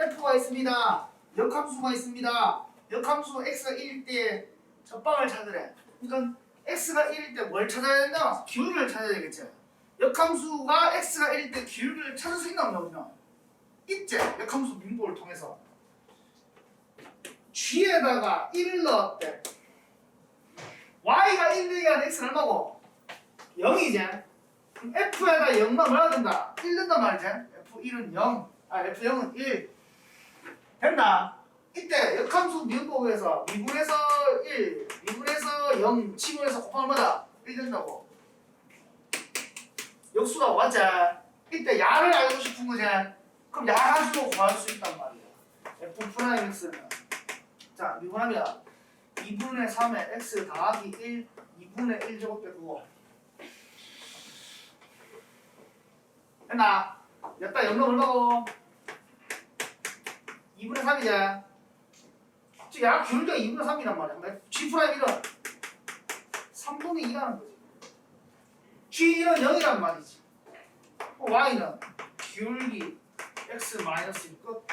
f가 있습니다. 역함수가 있습니다. 역함수 x가 1일 때 접방을 찾으래. 그러니까 x가 1일 때 뭘 찾아야 된다? 기울기를 찾아야 되겠지. 역함수가 x가 1일 때 기울기를 찾을 수 있나 없나 보면 있지. 역함수 분모를 통해서 g에다가 1을 넣었대. y가 1이면 x는 얼마고? 0이지. 그럼 f에다 0만 뭐라 된다? 1 된단 말이지. f1은 0, 아 f0은 1. 됐나? 이때 역함수 미분법에서 미분에서 1, 미분에서 0, 치분에서 곱하면 얼마다? 1 된다고. 역수가 왔지? 이때 야를 알고 싶은 거지? 그럼 야 가지고 구할 수 있단 말이야. f 프라임 x는 자 미분합니다. 2분의 3의 x 더하기 1, 2분의 1 제곱 빼고 됐나? 여기다 영로 얼마고? 2분의 3이지? 즉, 약 기울기가 2분의 3이란 말이야. G 프라임 1은 3분의 2라는 거지. G는 0이란 말이지. 어, Y는 기울기 X 마이너스 1 끝.